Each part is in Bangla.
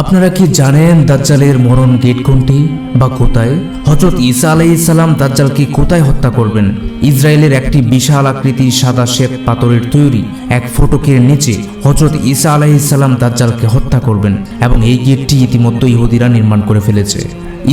আপনারা কি জানেন দাজ্জালের মরণ গেট কোনটি বা কোথায়? হজরত ঈসা আলাইসাল্লাম দাজ্জালকে কোথায় হত্যা করবেন? ইসরায়েলের একটি বিশাল আকৃতির সাদা শ্বেত পাথরের তৈরি এক ফটকের নিচে হজরত ঈসা আলাইসাল্লাম দাজ্জালকে হত্যা করবেন এবং এই গেটটি ইতিমধ্যে ইহুদিরা নির্মাণ করে ফেলেছে।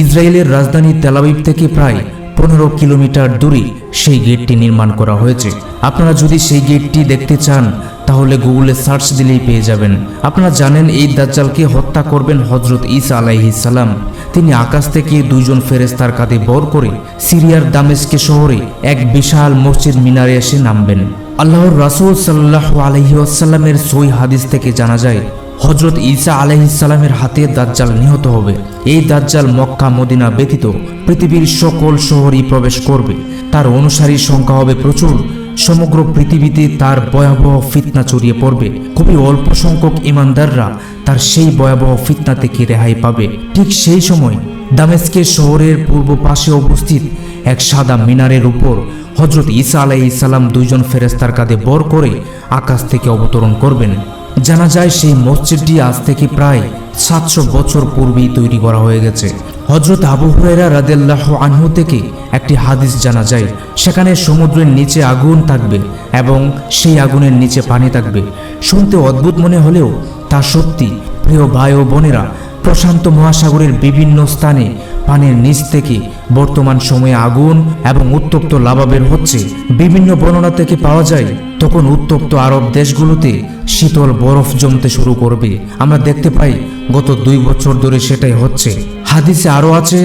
ইসরায়েলের রাজধানী তেলাবিব থেকে প্রায় পনেরো কিলোমিটার দূরে সেই গেটটি নির্মাণ করা হয়েছে। আপনারা যদি সেই গেটটি দেখতে চান, তাহলে গুগলে সার্চ দিলেই পেয়ে যাবেন। আপনারা জানেন এই দাজ্জালকে হত্যা করবেন হজরত ঈসা আলাইহিসাল্লাম তিনি আকাশ থেকে দুইজন ফেরেস্তার কাঁধে বর করে সিরিয়ার দামেস্কে শহরে এক বিশাল মসজিদ মিনারে এসে নামবেন। আল্লাহর রাসূল সাল্লাহ আলহি আসাল্লামের সই হাদিস থেকে জানা যায় হজরত ঈসা আলাইহিসাল্লামের হাতে দাজ্জাল নিহত হবে। এই দাজ্জাল মক্কা, মদিনা ব্যতীত পৃথিবীর সকল শহরই প্রবেশ করবে। তার অনুসারীর সংখ্যা হবে প্রচুর। সমগ্র পৃথিবীতে তার ভয়াবহ ফিতনা ছড়িয়ে পড়বে। খুবই অল্প সংখ্যক ইমানদাররা তার সেই ভয়াবহ ফিতনা থেকে রেহাই পাবে। ঠিক সেই সময় দামেস্কের শহরের পূর্ব পাশে অবস্থিত এক সাদা মিনারের উপর হজরত ঈসা আলাই ইসালাম দুইজন ফেরেস্তার কাঁধে বর করে আকাশ থেকে অবতরণ করবেন। জানা যায় সেই মসজিদটি আজ থেকে প্রায় সাতশো বছর পূর্বেই তৈরি করা হয়ে গেছে। হজরত আবু হুরাইরা রাদেল্লাহ আনহু থেকে একটি হাদিস জানা যায়। সেখানে সমুদ্রের নিচে আগুন থাকবে এবং সেই আগুনের নিচে পানি থাকবে। শুনতে অদ্ভুত মনে হলেও তা সত্যি। প্রিয় ভাই ও বোনেরা, প্রশান্ত মহাসাগরের বিভিন্ন স্থানে পানির নিচ থেকে বর্তমান সময়ে আগুন এবং উত্তপ্ত লাভা বের হচ্ছে। বিভিন্ন বর্ণনা থেকে পাওয়া যায়, তখন উত্তপ্ত আরব দেশগুলোতে শীতল বরফ জমতে শুরু করবে। আমরা দেখতে পাই গত দুই বছর ধরে সেটাই হচ্ছে। হাদিসে আরও আছে,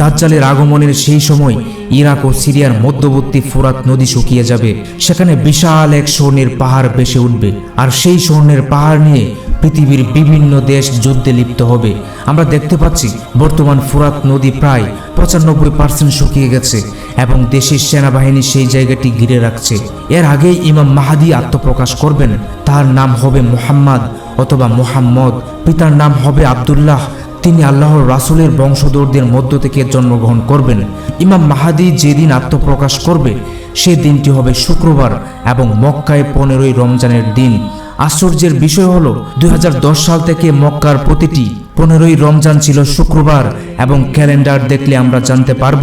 দাজ্জালের আগমনের সেই সময় ইরাক ও সিরিয়ার মধ্যবর্তী ফোরাত নদী শুকিয়ে যাবে। সেখানে বিশাল এক স্বর্ণের পাহাড় ভেসে উঠবে। আর সেই স্বর্ণের পাহাড় নিয়ে পৃথিবীর বিভিন্ন দেশ যুদ্ধে লিপ্ত হবে। আমরা দেখতে পাচ্ছি, বর্তমান ফুরাত নদী প্রায় পঁচানব্বই পার্সেন্ট শুকিয়ে গেছে এবং দেশের সেনাবাহিনী সেই জায়গাটি ঘিরে রাখছে। এর আগে ইমাম মাহাদি আত্মপ্রকাশ করবেন, তার নাম হবে মোহাম্মদ অথবা মোহাম্মদ, পিতার নাম হবে আবদুল্লাহ। তিনি আল্লাহর রাসুলের বংশধরদের মধ্য থেকে জন্মগ্রহণ করবেন। ইমাম মাহাদি যেদিন আত্মপ্রকাশ করবে সেই দিনটি হবে শুক্রবার এবং মক্কায় পনেরোই রমজানের দিন। আশ্চর্যের বিষয় হলো, দুই সাল থেকে মক্কার প্রতিটি পনেরোই রমজান ছিল শুক্রবার এবং ক্যালেন্ডার দেখলে আমরা জানতে পারব,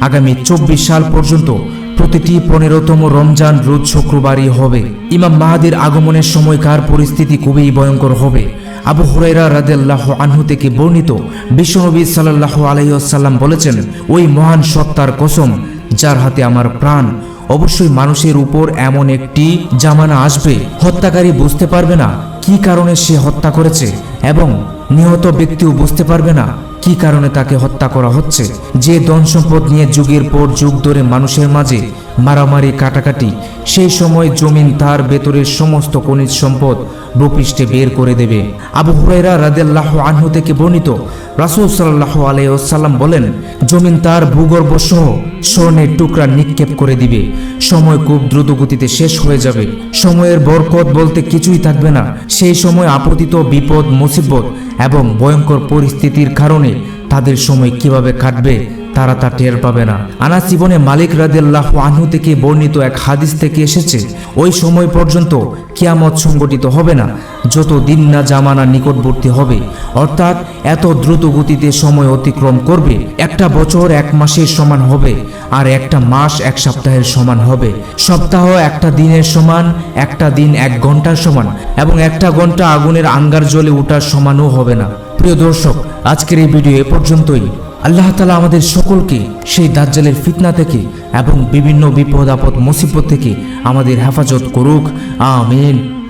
আগামী চব্বিশ সাল পর্যন্ত প্রতিটি পনেরোতম রমজান রোজ শুক্রবারই হবে। ইমাম মাহাদির আগমনের সময়কার পরিস্থিতি খুবই ভয়ঙ্কর হবে। আবু হুরাইরা রাদেল্লাহ আনহু থেকে বর্ণিত, বিশ্বনবী সাল্লাহ আলাইসাল্লাম বলেছেন, ওই মহান সত্তার কসম, যার হাতে আমার প্রাণ, অবশ্যই মানুষের উপর এমন একটি জামানা আসবে, হত্যাকারী বুঝতে পারবে না কি কারণে সে হত্যা করেছে এবং নিহত ব্যক্তিও বুঝতে পারবে না কি কারণে তাকে হত্যা করা হচ্ছে। যে ধন সম্পদ নিয়ে যুগের পর যুগ ধরে মানুষের মাঝে মারামারি, কাটাকাটি, সেই সময় জমিন তার ভেতরের সমস্ত খনিজ সম্পদ ভূপৃষ্ঠে বের করে দেবে। আবু হুরাইরা রাদেল্লাহ আনহু থেকে বর্ণিত, রাসুল সাল্লাহ আলাইসাল্লাম বলেন, জমিন তার ভূগর্ভ সহ স্বর্ণের টুকরা নিক্ষেপ করে দিবে। সময় খুব দ্রুত গতিতে শেষ হয়ে যাবে। সময়ের বরকত বলতে কিছুই থাকবে না। সেই সময় আপতিত বিপদ, মুসিবত এবং ভয়ঙ্কর পরিস্থিতির কারণে তাদের সময় কীভাবে কাটবে তারা তা টের পাবে না। আনাস জীবনে মালিক রাদিল্লাহ আনহু থেকে বর্ণিত এক হাদিস থেকে এসেছে, ওই সময় পর্যন্ত কিয়ামত সংগঠিত হবে না, যত দিন না জামানা নিকটবর্তী হবে। অর্থাৎ এত দ্রুত গতিতে সময় অতিক্রম করবে, একটা বছর এক মাসের সমান হবে, আর একটা মাস এক সপ্তাহের সমান হবে। সপ্তাহ একটা দিনের সমান, একটা দিন এক ঘণ্টার সমান, এবং একটা ঘণ্টা আগুনের আঙ্গার জ্বলে ওঠার সমানও হবে না। প্রিয় দর্শক, আজকের এই ভিডিও এ পর্যন্তই। আল্লাহ তালা আমাদের সকলকে সেই দাজ্জালের ফিতনা থেকে এবং বিভিন্ন বিপদ আপদ মুসিবত থেকে আমাদের হেফাজত করুক। আমিন।